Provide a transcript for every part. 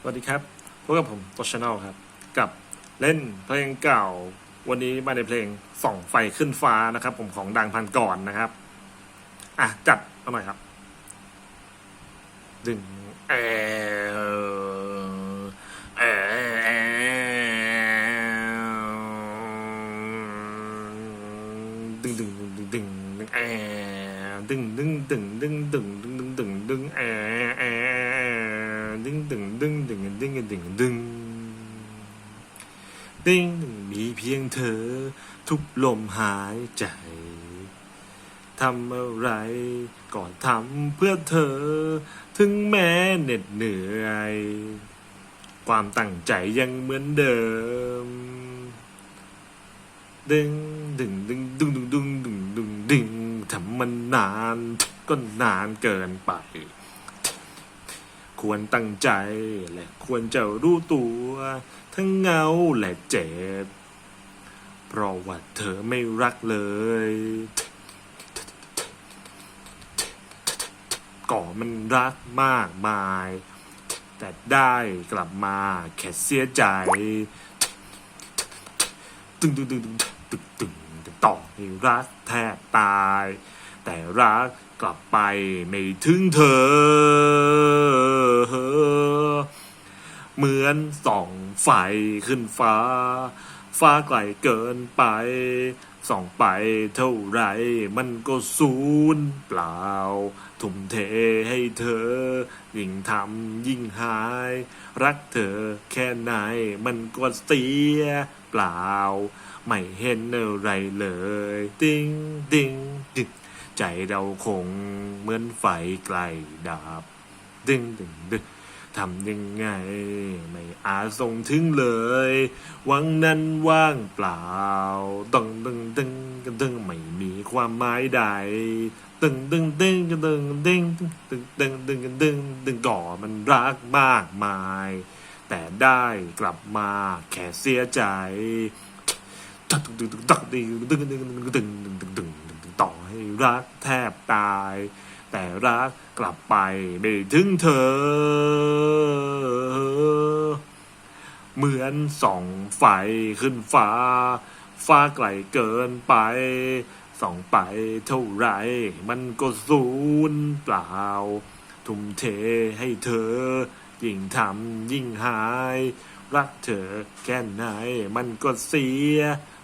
สวัสดีครับพบกับผมตัวชาแนลครับ กับเล่นเพลงเก่า วันนี้มาในเพลงส่องไฟขึ้นฟ้านะครับ ผมของดังพันก่อนนะครับ อะ จัดเอาหน่อยครับ ดึงเออเดึงดึงดึงดึงดึงเดึงดึงดึงดึงดึงดึงดึงดึงเออเอ มันดึงดึงดึงดึงดึงดึงดึงดึงมีเพียงเธอ ทุกลมหายใจทำอะไรก่อนทำเพื่อเธอ ถึงแม้เหน็ดเหนื่อย ความตั้งใจยังเหมือนเดิม ดึงดึงดึงดึงดึงดึงดึงดึงทำมันนานก็นานเกินไป ควรตั้งใจ และควรจะรู้ตัว ทั้งเงาและเจ็บ เพราะว่าเธอไม่รักเลย ก่อมันรักมากมาย แต่ได้กลับมาแค่เสียใจ ตึงตึงตึงตึงตึงตึงต่อให้รักแทบตาย แต่รักกลับไปไม่ถึงเธอ เหมือนส่องไฟขึ้นฟ้า ฟ้าไกลเกินไป ส่องไปเท่าไรมันก็ศูนย์เปล่า ทุ่มเทให้เธอ ยิ่งทำยิ่งหาย รักเธอแค่ไหนมันก็เสียเปล่า ไม่เห็นอะไรเลย ติ้งติ้งดึกใจเราคงเหมือนไฟไกลดับ ดึงดึงดึง ทำยังไง ไม่อาจส่งถึงเลย วังนั้นว่างเปล่าตึงตึงตึงกันตึงไม่มีความหมายใดตึงตึงตึงกันตึงตึงตึงตึงตึงกันตึงตึงก่อมันรักมากมาย แต่ได้กลับมาแค่เสียใจตึงตึงตึงตึงตึงตึงตึงตึงตึง รักแทบตาย แต่รักกลับไปไม่ถึงเธอ เหมือนส่องไฟขึ้นฟ้า ฟ้าไกลเกินไป ส่องไปเท่าไร มันก็สูญเปล่า ทุ่มเทให้เธอ ยิ่งทำยิ่งหาย รักเธอแค่ไหนมันก็เสีย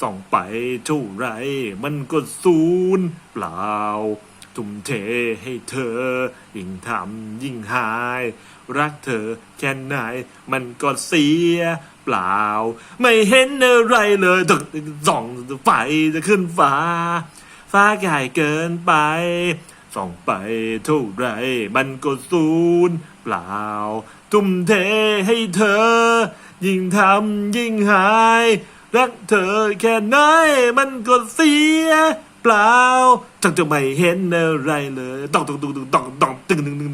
ส่องไปเท่าไร มันก็สูญเปล่า ทุ่มเทให้เธอ ยิ่งทำยิ่งหาย รักเธอแค่ไหน มันก็เสียเปล่า ไม่เห็นอะไรเลยตึกส่องไฟจะขึ้นฟ้า ฟ้าใหญ่เกินไป ส่องไปเท่าไร มันก็สูญเปล่า ทุ่มเทให้เธอ ยิ่งทำยิ่งหาย รักเธอแค่ไหนมันก็เสีย เปล่าทั้งจะไม่เห็นอะไรเลยต้องต้องต้องต้องต้องตึงตึงตึง